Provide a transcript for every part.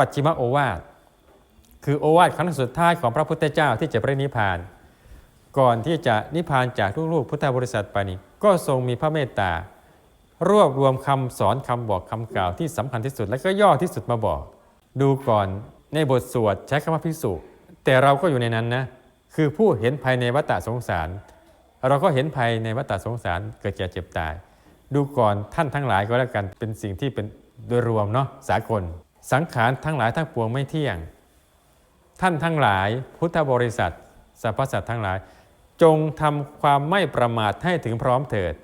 ปัจฉิมโอวาทคือโอวาทครั้งสุดท้ายของพระพุทธเจ้าที่จะปรินิพพาน ก่อนที่จะนิพพานจากลูกๆพุทธบริษัทไปนี้ก็ทรงมีพระเมตตารวบรวมคำสอนคำบอกคำกล่าวที่สำคัญที่สุด และก็ย่อที่สุดมาบอก ดูก่อนในบทสวดใช้คำว่าพิสุแต่เราก็อยู่ในนั้นนะคือผู้เห็นภายในวัฏสงสาร เราก็เห็นภายในวัฏสงสารเกิดแก่เจ็บตาย ดูก่อนท่านทั้งหลายก็แล้วกันเป็นสิ่งที่เป็นโดยรวมเนาะสากล สังขารทั้งหลายทั้งปวงไม่เที่ยง ท่านทั้งหลายพุทธบริษัทสรรพสัตว์ทั้งหลาย จงทำความไม่ประมาทให้ถึงพร้อมเถิด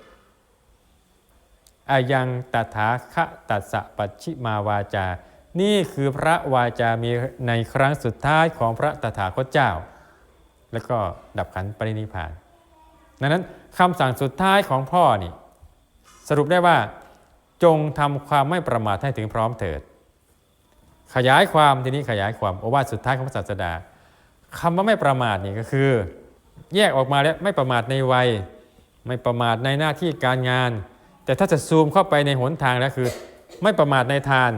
อายังตถาคตัสสะปัชิมาวาจา นี่คือพระวาจามีในครั้งสุดท้ายของพระตถาคตเจ้า แล้วก็ดับขันปรินิพพานดังนั้นคำสั่งสุดท้ายของพ่อนี่สรุปได้ว่า จงทำความไม่ประมาทให้ถึงพร้อมเถิด ขยายความทีนี้ขยายความโอวาทสุดท้ายของพระศาสดาคำว่าไม่ประมาทนี่ก็คือ แยกออกมาแล้วไม่ประมาทในวัย ไม่ประมาทในหน้าที่การงาน แต่ถ้าจะซูมเข้าไปในหนทางแล้วคือ ไม่ประมาทในทาน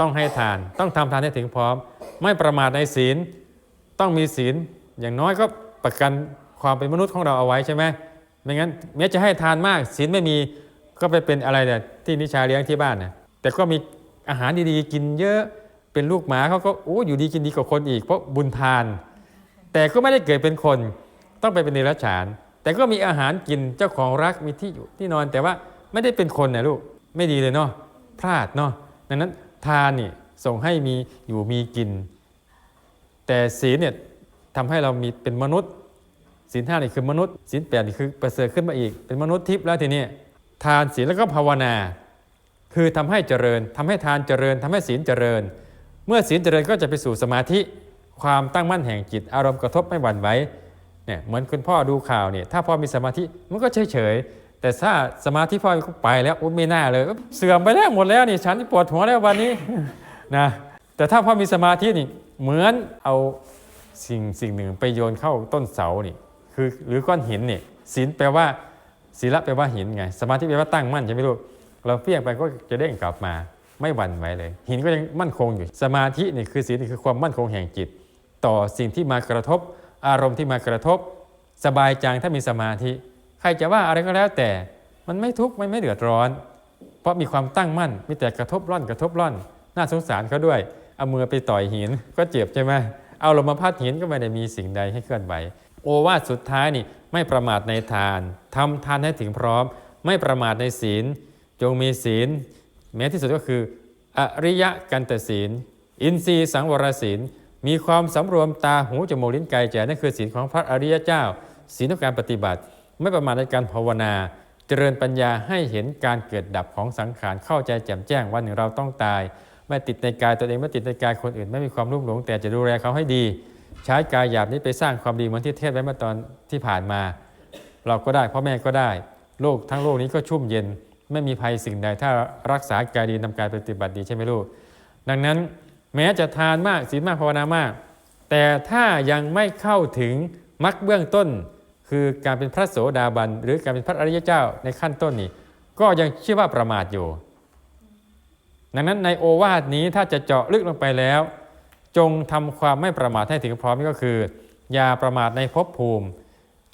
ต้องให้ทาน ต้องทำทานให้ถึงพร้อม ไม่ประมาทในศีล ต้องมีศีล อย่างน้อยก็ประกันความเป็นมนุษย์ของเราเอาไว้ใช่ไหมไม่งั้นแม้จะให้ทานมากศีลไม่มีก็ไปเป็นอะไรเนี่ยที่นิชาเลี้ยงที่บ้านนะแต่ก็มีอาหารดีๆ กินเยอะ เป็นลูกหมาเขาก็โอ้อยู่ดีกินดีกว่าคนอีก เพราะบุญทาน แต่ก็ไม่ได้เกิดเป็นคน ต้องไปเป็นเดรัจฉาน แต่ก็มีอาหารกินเจ้าของรักมีที่อยู่ที่นอนแต่ว่าไม่ได้เป็นคนนะลูกไม่ดีเลยเนาะพลาดเนาะดังนั้นทานนี่ส่งให้มีอยู่มีกิน แต่ศีลเนี่ยทำให้เรามีเป็นมนุษย์ศีลห้านี่คือมนุษย์ศีลแปดนี่คือประเสริฐขึ้นมาอีก เป็นมนุษย์ทิพย์แล้วทีนี้ทานศีลแล้วก็ภาวนา คือทำให้เจริญทำให้ทานเจริญทำให้ศีลเจริญ เมื่อศีลเจริญก็จะไปสู่สมาธิความตั้งมั่นแห่งจิตอารมณ์กระทบไม่หวั่นไหวเนี่ยเหมือนคุณพ่อดูข่าวเนี่ยถ้าพ่อมีสมาธิมันก็เฉยเฉยแต่ถ้าสมาธิพ่อไปแล้วโอ้ไม่น่าเลยเสื่อมไปแล้วหมดแล้วนี่ฉันปวดหัวแล้ววันนี้นะแต่ถ้าพ่อมีสมาธินี่เหมือนเอาสิ่งสิ่งหนึ่งไปโยนเข้าต้นเสานี่คือหรือก้อนหินนี่ศีลแปลว่าศีละแปลว่าหินไง สมาธิแปลว่าตั้งมั่นใช่ไหมลูกเราเฟี้ยงไปก็จะเด้งกลับมา ไม่หวั่นไหวเลย หินก็ยังมั่นคงอยู่ สมาธินี่คือศีลนี่คือความมั่นคงแห่งจิต ต่อสิ่งที่มากระทบ อารมณ์ที่มากระทบ สบายจังถ้ามีสมาธิ ใครจะว่าอะไรก็แล้วแต่ มันไม่ทุกข์มันไม่เดือดร้อน เพราะมีความตั้งมั่นมีแต่กระทบร่อนกระทบร่อน น่าสงสารเขาด้วยเอามือไปต่อยหินก็เจ็บใช่ไหมเอาลงมาพัดหินก็ไม่ได้มีสิ่งใดให้เคลื่อนไหวโอวาทสุดท้ายนี่ไม่ประมาทในทานทำทานให้ถึงพร้อม ไม่ประมาทในศีล จงมีศีล แม้ที่สุดก็คืออริยกันตศีล อินทรีย์สังวรศีล มีความสำรวมตาหูจมูกลิ้นกายใจนั่นคือศีลของพระอริยเจ้าศีลของการปฏิบัติ ไม่ประมาทในการภาวนา เจริญปัญญาให้เห็นการเกิดดับของสังขารเข้าใจแจ่มแจ้งวันหนึ่งเราต้องตาย ไม่ติดในกายตัวเองไม่ติดในกายคนอื่น ไม่มีความรุ่มหลง แต่จะดูแลเขาให้ดี ใช้กายหยาบนี้ไปสร้างความดีเหมือนที่เทศไว้เมื่อตอนที่ผ่านมา เราก็ได้พ่อแม่ก็ได้ โลกทั้งโลกนี้ก็ชุ่มเย็น ไม่มีภัยสิ่งใดถ้ารักษากายดีนำกายปฏิบัติดีใช่ไหมลูก ดังนั้นแม้จะทานมากศีลมากภาวนามาก แต่ถ้ายังไม่เข้าถึงมรรคเบื้องต้น คือการเป็นพระโสดาบัน หรือการเป็นพระอริยเจ้าในขั้นต้นนี้ ก็ยังชื่อว่าประมาทอยู่ ดังนั้นในโอวาทนี้ถ้าจะเจาะลึกลงไปแล้ว จงทำความไม่ประมาทให้ถึงพร้อมนี่ก็คือ อย่าประมาทในภพภูมิ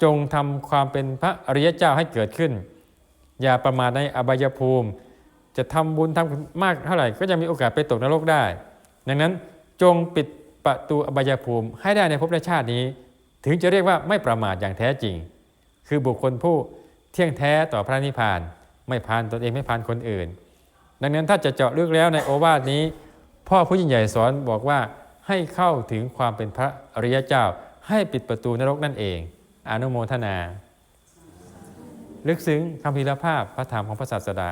จงทำความเป็นพระอริยเจ้าให้เกิดขึ้น อย่าประมาทในอบายภูมิ จะทำบุญทำมากเท่าไหร่ก็จะมีโอกาสไปตกนรกได้ ดังนั้นจงปิดประตูอบายภูมิให้ได้ในภพและชาตินี้ ถึงจะเรียกว่าไม่ประมาทอย่างแท้จริง คือบุคคลผู้เที่ยงแท้ต่อพระนิพพาน ไม่พานตนเองไม่พานคนอื่น ดังนั้นถ้าจะเจาะลึกแล้วในโอวาทนี้ พ่อผู้ยิ่งใหญ่สอนบอกว่าให้เข้าถึงความเป็นพระอริยเจ้า ให้ปิดประตูนรกนั่นเอง อนุโมทนา ลึกซึ้งคำพิรภาพพระธรรมของพระศาสดา